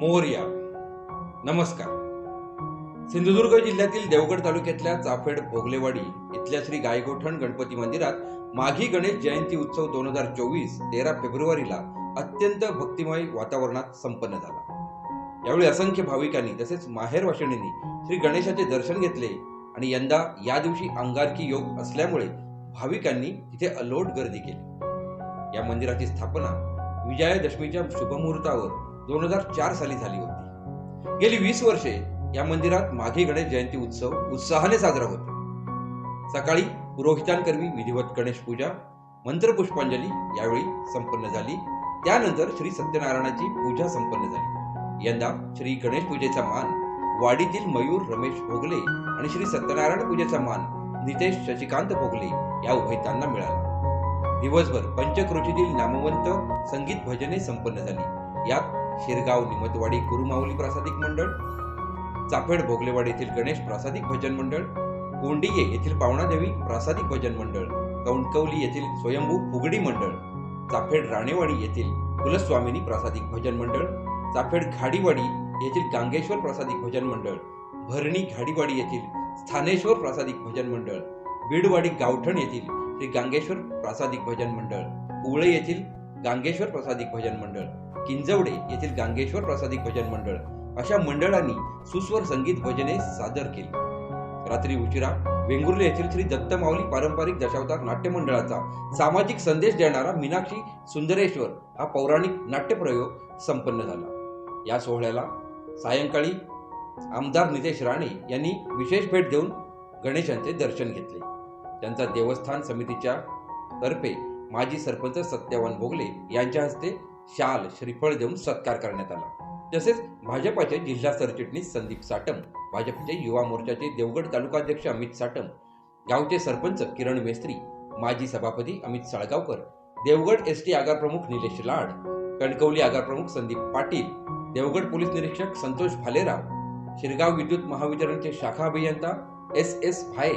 मोरया. नमस्कार. सिंधुदुर्ग जिल्ह्यातील देवगड तालुक्यातल्या चाफेड भोगलेवाडी इथल्या श्री गायगोठण गणपती मंदिरात माघी गणेश जयंती उत्सव दोन हजार चोवीस तेरा फेब्रुवारीला अत्यंत भक्तिमय वातावरणात संपन्न झाला. यावेळी असंख्य भाविकांनी तसेच माहेर वाशिणींनी श्री गणेशाचे दर्शन घेतले आणि यंदा या दिवशी अंगारकी योग असल्यामुळे भाविकांनी तिथे अलोट गर्दी केली. या मंदिराची स्थापना विजयादशमीच्या शुभमुहूर्तावर दोन हजार चार साली झाली होती. गेली वीस वर्षे या मंदिरात माघी गणेश जयंती उत्सव उत्साहाने साजरा होतो. सकाळी पुरोहितांकरवी विधिवत गणेश पूजा मंत्रपुष्पांजली यावेळी संपन्न झाली. त्यानंतर श्री सत्यनारायणाची पूजा संपन्न झाली. यंदा श्री गणेश पूजेचा मान वाडीतील मयूर रमेश भोगले आणि श्री सत्यनारायण पूजेचा मान नितेश शशिकांत भोगले या उभयतांना मिळाला. दिवसभर पंचक्रोशीतील नामवंत संगीत भजने संपन्न झाली. यात शिरगाव निमतवाडी गुरुमाऊली प्रासादिक मंडळ चाफेड भोगलेवाडी येथील गणेश प्रासादिक भजन मंडळ कोंडिये येथील पावणादेवी प्रासादिक भजन मंडळ कौंडकवली येथील स्वयंभू फुगडी मंडळ चाफेड राणेवाडी येथील कुलस्वामिनी प्रासादिक भजन मंडळ चाफेड घाडीवाडी येथील गांगेश्वर प्रासादिक भजन मंडळ भरणी घाडीवाडी येथील स्थानेश्वर प्रासादिक भजन मंडळ बीडवाडी गावठण येथील श्री गांगेश्वर प्रासादिक भजन मंडळ उळे येथील गांगेश्वर प्रसादिक भजन मंडळ किंजवडे येथील गांगेश्वर प्रसादिक भजन मंडळ अशा मंडळांनी सुस्वर संगीत भजने सादर केली. रात्री उशिरा वेंगुर्ले येथील श्री दत्तमाऊली पारंपरिक दशावतार नाट्य मंडळाचा सामाजिक संदेश देणारा मीनाक्षी सुंदरेश्वर हा पौराणिक नाट्यप्रयोग संपन्न झाला. या सोहळ्याला सायंकाळी आमदार नितेश राणे यांनी विशेष भेट देऊन गणेशांचे दर्शन घेतले. त्यांचा देवस्थान समितीच्या तर्फे माजी सरपंच सत्यवान भोगले यांच्या हस्ते शाल श्रीफळ देऊन सत्कार करण्यात आला. तसेच भाजपाचे जिल्हा सरचिटणीस संदीप साटम भाजपचे युवा मोर्चाचे देवगड तालुकाध्यक्ष अमित साटम गावचे सरपंच किरण मेस्त्री माजी सभापती अमित साळगावकर देवगड एस टी आगार प्रमुख निलेश लाड कणकवली आगार प्रमुख संदीप पाटील देवगड पोलीस निरीक्षक संतोष भालेराव शिरगाव विद्युत महावितरणचे शाखा अभियंता एस एस भाये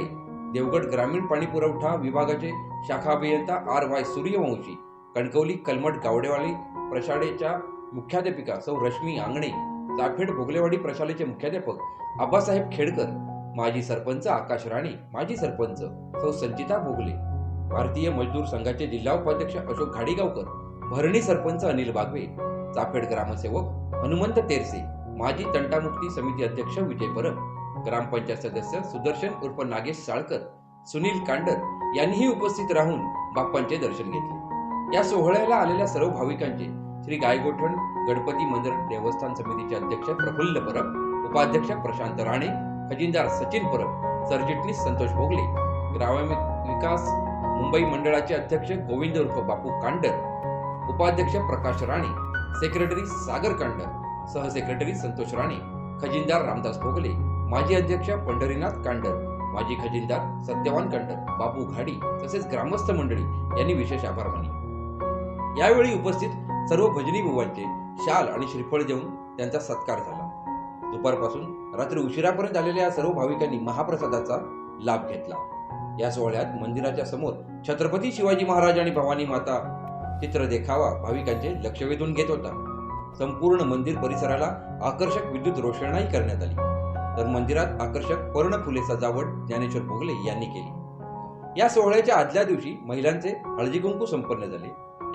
देवगड ग्रामीण पाणी पुरवठा विभागाचे शाखा अभियंता आर वाय सूर्यवंशी कणकवली कलमट गावडेवाली प्रशालेच्या मुख्याध्यापिका सौ रश्मी आंगणे चाफेड भोगलेवाडी प्रशालेचे मुख्याध्यापक आबासाहेब खेडकर माजी सरपंच आकाश राणे माजी सरपंच सौ संचिता भोगले भारतीय मजदूर संघाचे जिल्हा उपाध्यक्ष अशोक घाडीगावकर भरणी सरपंच अनिल बागवे चाफेड ग्रामसेवक हनुमंत तेरसे माजी तंटामुक्ती समिती अध्यक्ष विजय परब ग्रामपंचायत सदस्य सुदर्शन उर्फ नागेश साळकर सुनील कांडर यांनीही उपस्थित राहून बाप्पांचे दर्शन घेतले. या सोहळ्याला आलेल्या सर्व भाविकांचे श्री गायगोठण गणपती मंदिर देवस्थान समितीचे अध्यक्ष प्रफुल्ल परब उपाध्यक्ष प्रशांत राणे खजिनदार सचिन परब सरचिटणीस संतोष भोगले ग्रामीण विकास मुंबई मंडळाचे अध्यक्ष गोविंद उर्फ बापू कांडर उपाध्यक्ष प्रकाश राणे सेक्रेटरी सागर कांडर सहसेक्रेटरी संतोष राणे खजिनदार रामदास भोगले माजी अध्यक्ष पंढरीनाथ कांडर माजी खजिनदार सत्यवान कांडर बापू घाडी तसेच ग्रामस्थ मंडळी यांनी विशेष आभार मानले. यावेळी उपस्थित सर्व भजनी बुवांचे शाल आणि श्रीफळ देऊन त्यांचा सत्कार झाला. दुपारपासून रात्री उशिरापर्यंत आलेल्या या सर्व भाविकांनी महाप्रसादाचा लाभ घेतला. या सोहळ्यात मंदिराच्या समोर छत्रपती शिवाजी महाराज आणि भवानी माता चित्र देखावा भाविकांचे लक्ष वेधून घेत होता. संपूर्ण मंदिर परिसराला आकर्षक विद्युत रोषणाई करण्यात आली. तर मंदिरात आकर्षक पर्णफुले सजावट ज्ञानेश्वर भोगले यांनी केली. या सोहळ्याच्या आदल्या दिवशी महिलांचे हळदी कुंकू संपन्न झाले.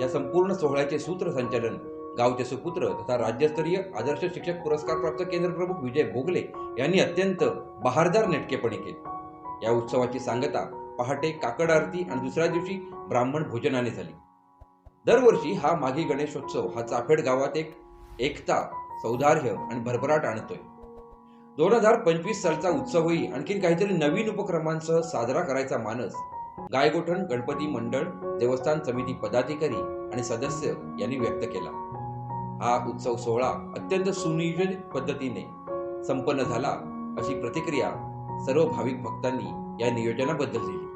या संपूर्ण सोहळ्याचे सूत्रसंचालन गावचे सुपुत्र तथा राज्यस्तरीय आदर्श शिक्षक पुरस्कार प्राप्त केंद्र प्रमुख विजय भोगले यांनी अत्यंत बहारदार नेटकेपणे केले. या उत्सवाची सांगता पहाटे काकड आरती आणि दुसऱ्या दिवशी ब्राह्मण भोजनाने झाली. दरवर्षी हा माघी गणेशोत्सव हा चाफेड गावात एक एकता सौदार्य आणि भरभराट आणतोय. दोन हजार पंचवीस सालचा उत्सवही आणखीन काहीतरी नवीन उपक्रमांसह साजरा करायचा मानस गायगोठण गणपती मंडळ देवस्थान समिती पदाधिकारी आणि सदस्य यांनी व्यक्त केला. हा उत्सव सोहळा अत्यंत सुनियोजित पद्धतीने संपन्न झाला अशी प्रतिक्रिया सर्व भाविक भक्तांनी या नियोजनाबद्दल दिली.